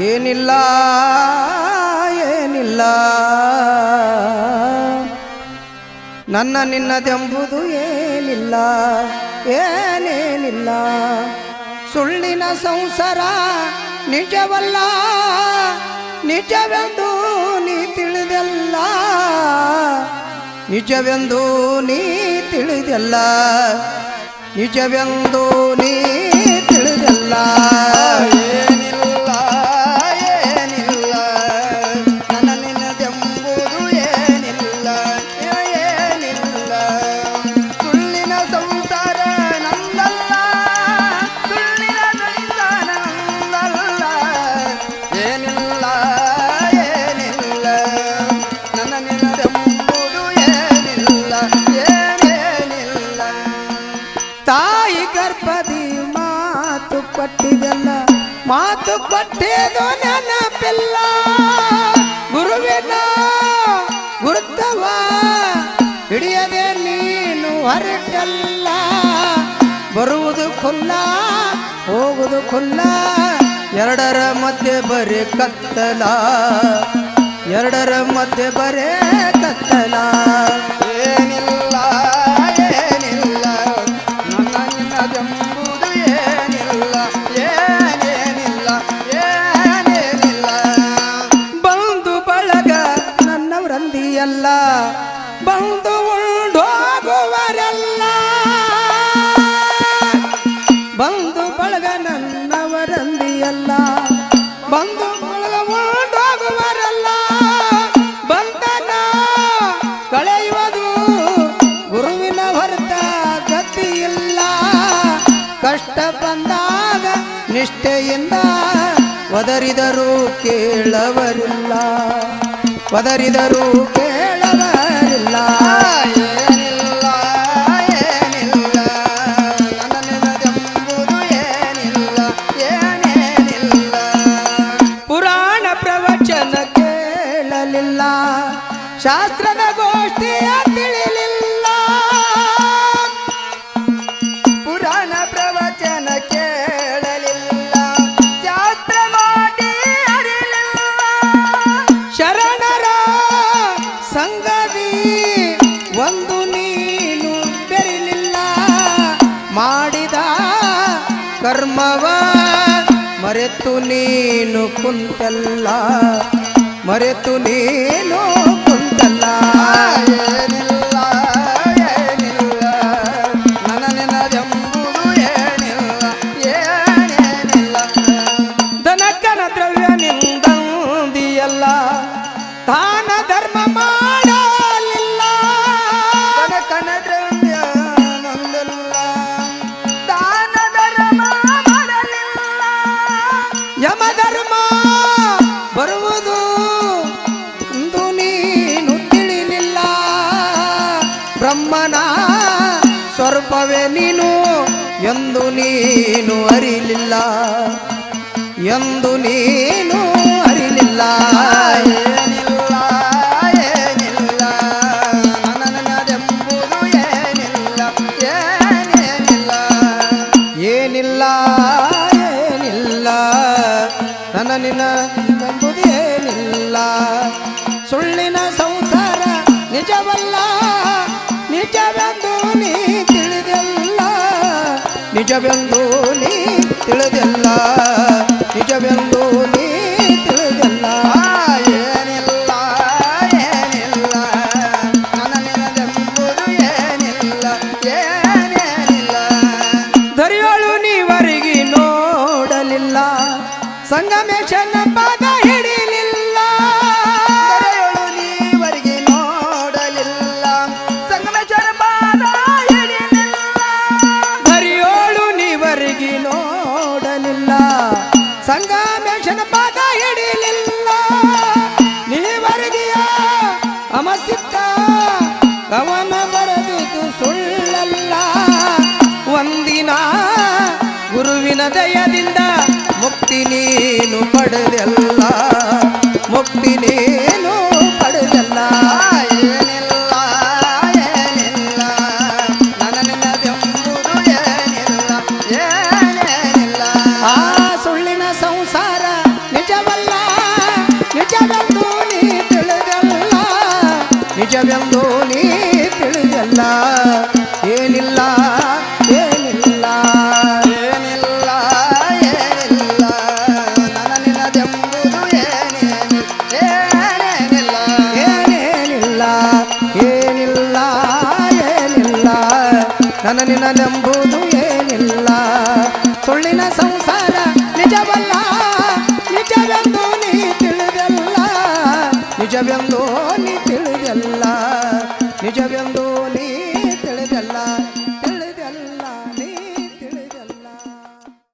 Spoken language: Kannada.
ಏನಿಲ್ಲ ಏನಿಲ್ಲ. ನನ್ನ ನಿನ್ನದೆಂಬುದು ಏನಿಲ್ಲ, ಏನೇನಿಲ್ಲ. ಸುಳ್ಳಿನ ಸಂಸಾರ ನಿಜವಲ್ಲ, ನಿಜವೆಂದು ನೀ ತಿಳಿದೆಲ್ಲ. ನಿಜವೆಂದು ನೀ ತಿಳಿದೆಲ್ಲ, ನಿಜವೆಂದು ನೀ ತಿಳಿದೆಲ್ಲ. ಕೊಟ್ಟಿದಲ್ಲ. ಮಾತು ಕೊಟ್ಟಿದು ನೆನಪಿಲ್ಲ ಗುರುವಿನ ಗುರುತವ ಹಿಡಿಯದೆ ನೀನು ಹೊರಟಲ್ಲ. ಬರುವುದು ಖುಲ್ಲ, ಹೋಗುವುದು ಖುಲ್ಲ. ಎರಡರ ಮಧ್ಯೆ ಬರೀ ಕತ್ತಲ. ಎರಡರ ಮಧ್ಯೆ ಬರೇ ಕತ್ತಲ. ಬಳಗ ನನ್ನವರಂದಿಯಲ್ಲ. ಬಂದು ಬಳಗ ಉಂಡೋಗುವರೆಲ್ಲ ಬಂಧನ ಕಳೆಯುವುದು ಗುರುವಿನ ಹೊರತ ಗತಿಯಿಲ್ಲ. ಕಷ್ಟ ಬಂದಾಗ ನಿಷ್ಠೆಯಿಂದ ಒದರಿದರೂ ಕೇಳವರಿಲ್ಲ. ಒದರಿದರೂ ಕೇಳವರಿಲ್ಲ ಪ್ರವಚನ ಕೇಳಲಿಲ್ಲ. ಶಾಸ್ತ್ರದ ಗೋಷ್ಠಿಯ ತಿಳಿಲಿಲ್ಲ. ಪುರಾಣ ಪ್ರವಚನ ಕೇಳಲಿಲ್ಲ. ಶಾಸ್ತ್ರ ಮಾಡಿ ಅರಿಲಿಲ್ಲ. ಶರಣರ ಸಂಗದಿ ಒಂದು ನೀನು ಬೆರಿಲಿಲ್ಲ. ಮಾಡಿದ ಕರ್ಮವ ಮರೆತು ನೀನು ಕುಂತಲ್ಲ ಮರೆತು ನೀನು ಕುಂತಲ್ಲ. ದನಕ್ಕನ ದ್ರವ್ಯ ನಿಂದಿಯಲ್ಲ ತಾನ ಧರ್ಮ ಎಂದು ನೀನು ಅರಿಲಿಲ್ಲ. ಎಂದು ನೀನು ಅರಿಲಿಲ್ಲ. ಏನಿಲ್ಲ ಏನಿಲ್ಲ. ನನ್ನ ನಿನ್ನದೆಂಬುದು ಏನಿಲ್ಲ, ಏನೇನಿಲ್ಲ. ಏನಿಲ್ಲ ಏನಿಲ್ಲ. ನನ್ನ ನಿನ್ನ ಏನಿಲ್ಲ. ಸುಳ್ಳಿನ ಸಂಸಾರ ನಿಜವಲ್ಲ ನಿಜವೆಂದು ನಿಜವೆಂದು ನೀ ತಿಳಿದಲ್ಲ ನಿಜವೆಂದು ನೀ ತಿಳಿದೆಲ್ಲ. ಏನಿಲ್ಲ ಏನಿಲ್ಲ ನನ್ನ ನಿನ್ನದೆಂಬುದು ಏನಿಲ್ಲ ಏನೇನಿಲ್ಲ. ದರಿಯೋಳು ನೀವರಿಗೆ ನೋಡಲಿಲ್ಲ ಸಂಗಮೇಶನ ಅಮಸಿತ್ತ ಕವನ ಬರೆದುದು ಸುಳ್ಳಲ್ಲ. ಒಂದಿನ ಗುರುವಿನ ದಯದಿಂದ ಮುಕ್ತಿ ನೀನು ಪಡೆದಲ್ಲ. ಏನಿಲ್ಲ ಏನಿಲ್ಲ ಏನಿಲ್ಲ ಏನಿಲ್ಲ. ನನ್ನ ನಿನ್ನದೆಂಬುದು ಏನೇನು ಏನಿಲ್ಲ ಏನೇನಿಲ್ಲ, ಏನಿಲ್ಲ ಏನಿಲ್ಲ. ನನ್ನ ನಿನ್ನದೆಂಬುದು ಏನಿಲ್ಲ. ಸುಳ್ಳಿನ ಸಂಸಾರ ನಿಜವಲ್ಲ, ನಿಜವೆಂದು ನೀ ತಿಳಿದೆಲ್ಲ. ನಿಜವೆಂದು ನೀ ತಿಳಿದೆಲ್ಲ. ನಿಜವೆಂದು